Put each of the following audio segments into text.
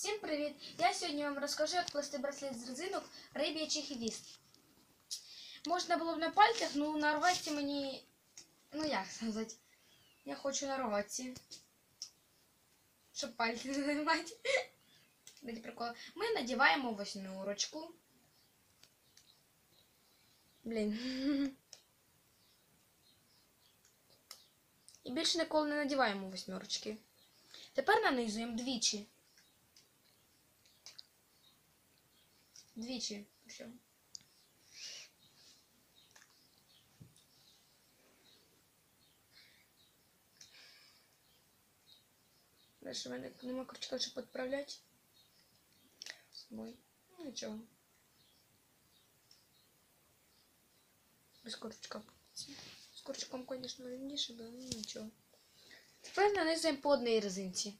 Всім привіт! Я сьогодні вам розкажу, як плести браслет з резинок риб'ячий хвіст. Можна було б на пальцях, ну на рогатці мені. Ну як сказати? Я хочу на рогатці. Щоб пальці не займати. Дайте прикол. Ми надіваємо восьмерочку. Блін. І більше ніколи не надіваємо восьмерочки. Тепер нанизуємо двічі. Двічі. Все. Дальше в мене нема крючка, щоб підправляти. З собою. Ну, нічого. Без крючка. З крючком, звісно, рівніше було, ну нічого. Тепер нанизуємо по одній резинці.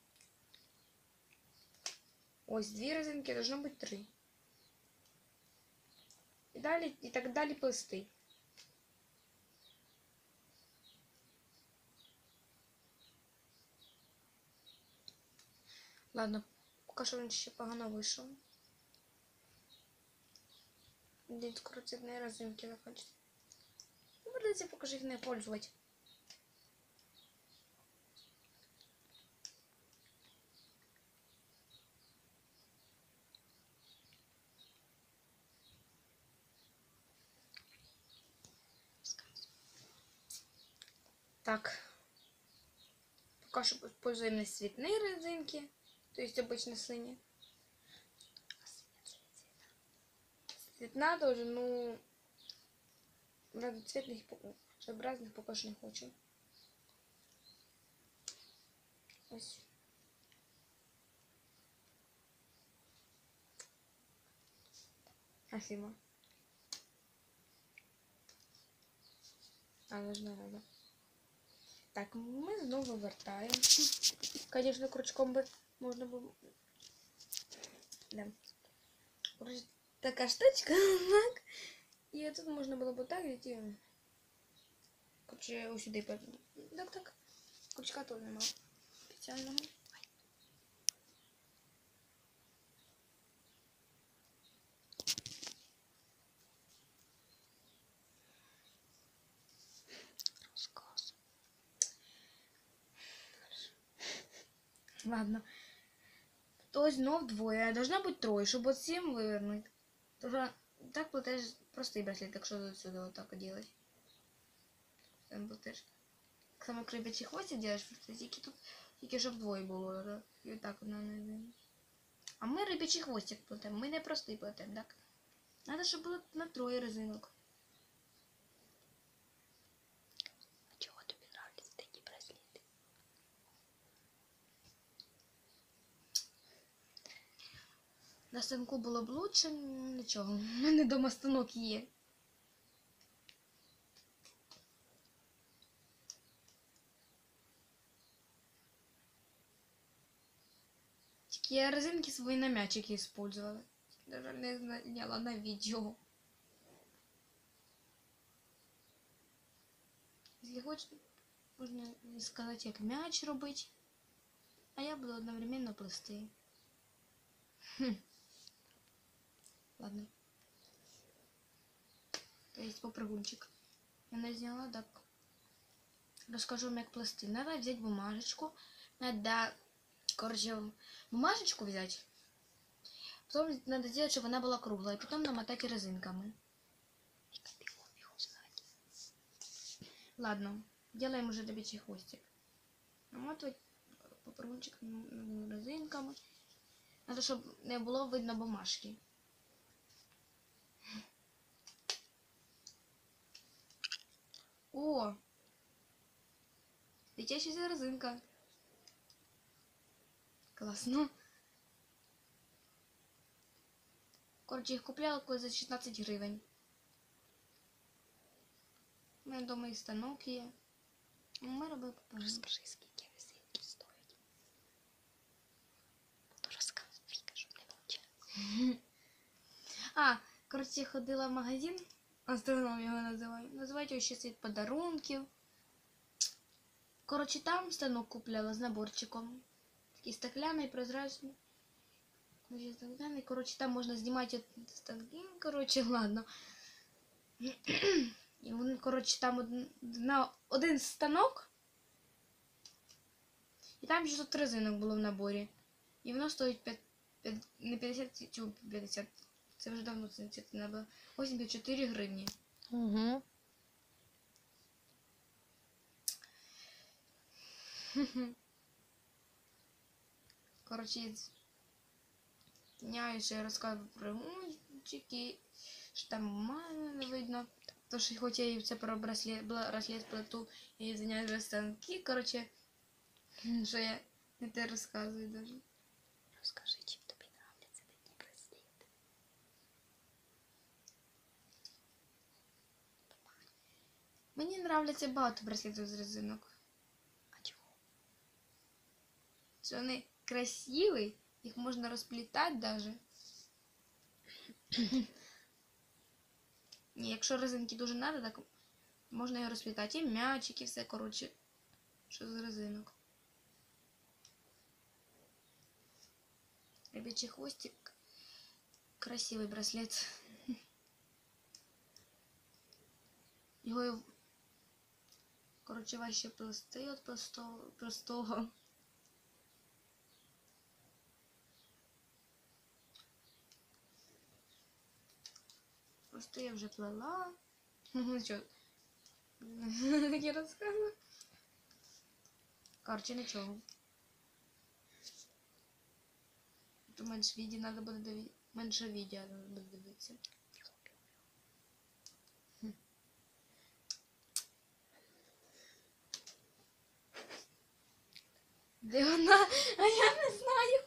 Ось дві резинки, должно бути три. І далі, і так далі плести. Ладно, поки що він ще погано вийшов. День скоро ці не розумки закінчиться. Покажи їх не пользувати. Так. Пока что используем на цветные резинки. То есть обычно синие. Цветна тоже, ну... Разноцветных, разных пока что не хочу. Ось. Спасибо. А, нужна надо. Так, ми знову вертаємо. Звісно, крючком би можна було. Да. Короче, така штучка. Так. І тут можна було б так йти. Короче, ось сюди. Так, так. Крючка тут немає Спеціального. Ладно. То знов двоє. Должна бути троє, щоб от сім вивернути. Тож так платиш простий браслет, якщо до сюди отак делать. Там платиш. Так само крипячий хвостик просто тільки тут, тільки щоб двоє було. да? І отак воно не видно. А ми рибячий хвостик платимо, ми не простий платимо, так? Надо, щоб було на троє резинок. На станку було б лучше, нічого. У мене дома станок є. Тільки я резинки свої на м'ячики использовала. Даже не зняла на відео. Якщо хочете, можна сказати, як м'яч робити. А я буду одновременно плести. Хм. Ладно. То есть попрыгунчик. Я не зняла, так. Расскажу вам, як плести. Надо взять бумажечку. Надо, короче, бумажечку взять. Потом надо сделать, чтобы она была круглая. И потом намотать резинками. Бегом его знать. Ладно. Делаем уже добичий хвостик. Намотывать попрыгунчик резинками. Надо, щоб не було видно бумажки. О! Дитяча резинка. Класно. Коротше, їх купляла колись за 16 гривень. У мене вдома і станок є. Ми робили. Розкажи, скільки резинки стоять. Буду розказувати, щоб не мовчати. А, коротше, ходила в магазин, астроном його називаю. Називають його ще світ подарунків. Коротше, там станок купляла з наборчиком. Такий стекляний, прозрачний. Стакани, коротше, там можна знімати станки, коротше, ладно. І вони, коротше, там один, на один станок. І там 600 резинок було в наборі. І воно стоїть 5, 5, не 50, чи 50. Це вже давно це, не було. 84 гривні. Угу. Коротше, я ще розказую про гунчики, що там мало видно. То що хоч я і це про браслет, браслет плету і звиняюсь за станки, коротше, що я не те розказую даже. Розкажи, чим тобі нравляться такі браслети. Мені нравляться багато браслетів з резинок. А чого? Що вони красиві, їх можна розплітати даже. Ні, якщо резинки дуже надо, так можна його розплітати. І м'ячики, все, коротше, що з резинок. Ребячий хвостик. Красивий браслет. Його, коротше, важче плести від простого. простого. Просто я вже плела. Ну що? Я розказую. Короче, нічого. Менше відео треба буде дивитися. Менше відео треба буде дивитися. Де вона? А я не знаю.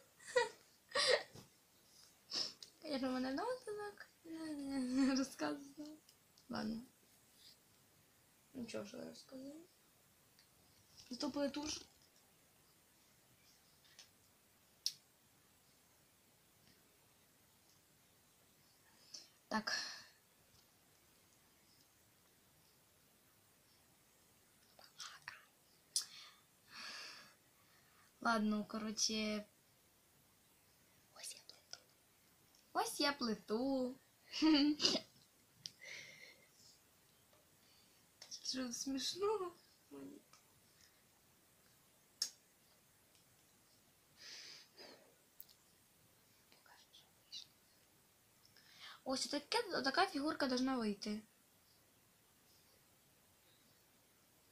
Конечно, мене носа так розказувала. Ладно. Нічого, що я розказала. Зато плетуш. Так. Ладно, короче, Ось я плету. ось я плету. Що смішно? Ось таке, така фігурка должна вийти.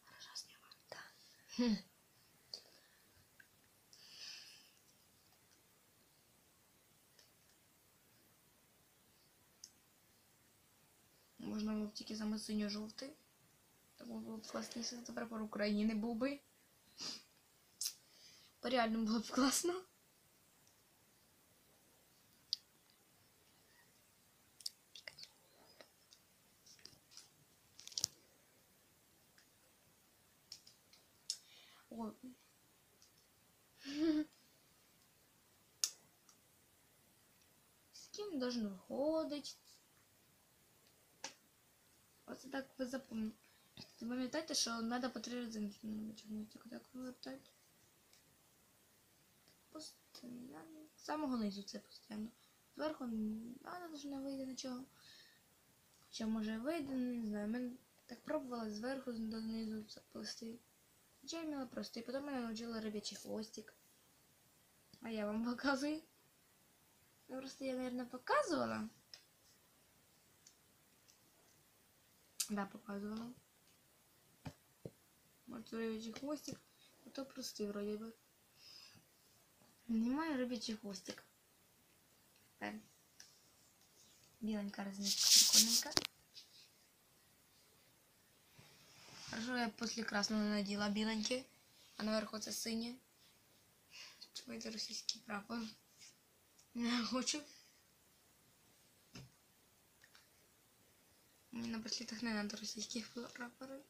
Хорошо зняла. Так. Хм. Можна було б тільки саме синьо-жовтий. Так було б класніше, це прапор України був би. По-реально було б класно. Ой. З ким должно виходить? Оце так ви запам'ятаєте. Запам'ятайте, що треба по три резинки витягнути. Так вивертати. Постоянно. З самого низу це постійно. Зверху вона должна вийти нічого. Хоча може вийде, не знаю. Ми так пробувала зверху донизу заплести. Хоча я мала простий, потім мене навчила рибячий хвостик. А я вам показую. Ну, Просто я, наверное, показывала. Да, показывала. Вот рыбичий хвостик. А то простый вроде бы. Снимаю рыбичий хвостик. Тепер Біленька розмітка, прикольненька. Хорошо, я после красного наділа біленьке, а наверху це синє. Чого це російський прапор? Не хочу. Мені на браслетах не надо російських прапорів.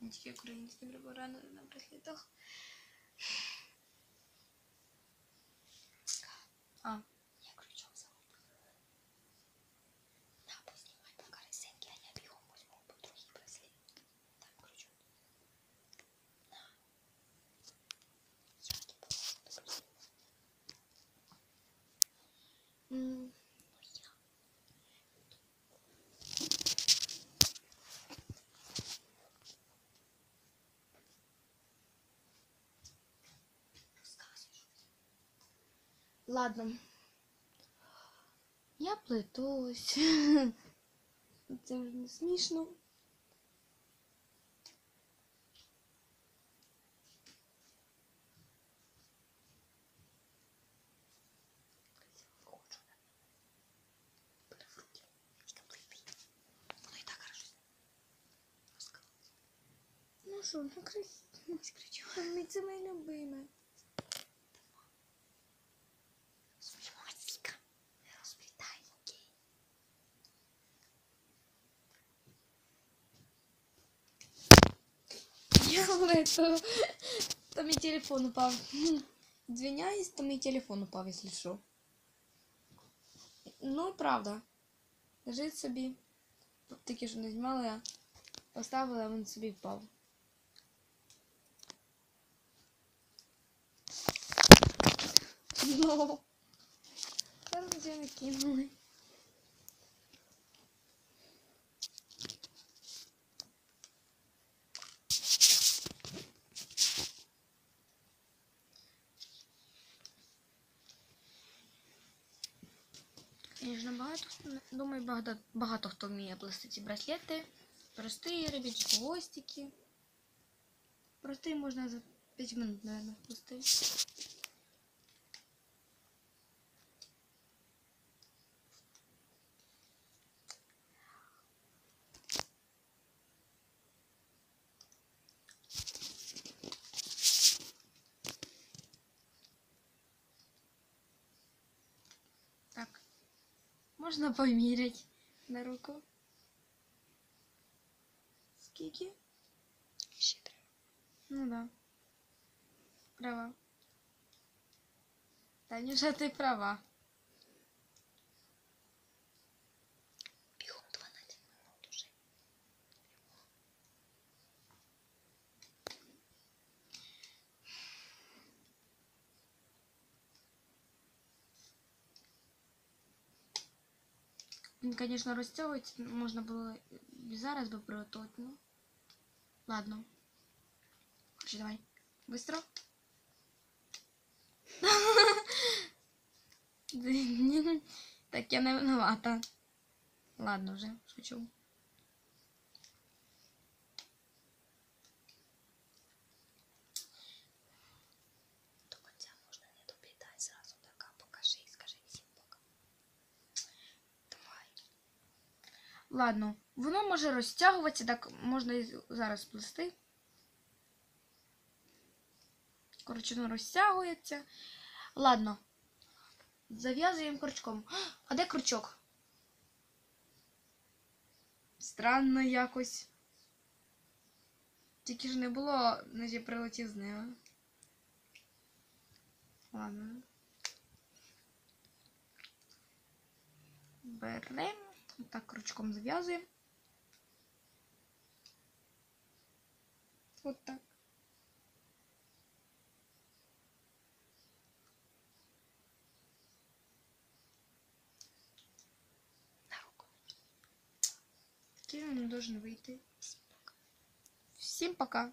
Не тільки українські прапори на браслетах. А, Я крючок загубила. На, познімай поки резинки, а я бігом возьму по другий браслет. Там крючок. На. Як і було. Ладно. Я плетусь. Це вже не смішно. Ну що, ну красиво. Мені це моє любиме. Я это... Там мій телефон упав. Звиняюсь, там мій телефон упав, якщо що. Ну, правда. Лежить собі. Тільки що не знімала, я поставила, а він собі впав. Ну. Зараз вже накинули. Звісно, багато думаю, багато, багато хто вміє плести ці браслети. Прості робіть хвостики. Простий можна за 5 минут, наверное, плести. Можна поміряти на руку. Скільки? Ще треба. Ну да. Права. Танюша, ти права. Він, звісно, розтягується, можна було і зараз би приготувати, ну. Ладно. Короче, давай. Быстро. Так, я не виновата. Ладно вже, шучу. Ладно, воно може розтягуватися, так можна і зараз плести. Коротше, воно розтягується. Ладно. Зав'язуємо крючком. А де крючок? Странно якось. Тільки ж не було, наче прилетів з неба. Ладно. Беремо. Так, крючком зав'язуємо. От так. На руку. Такий він должен вийти. Всім пока. Всім пока.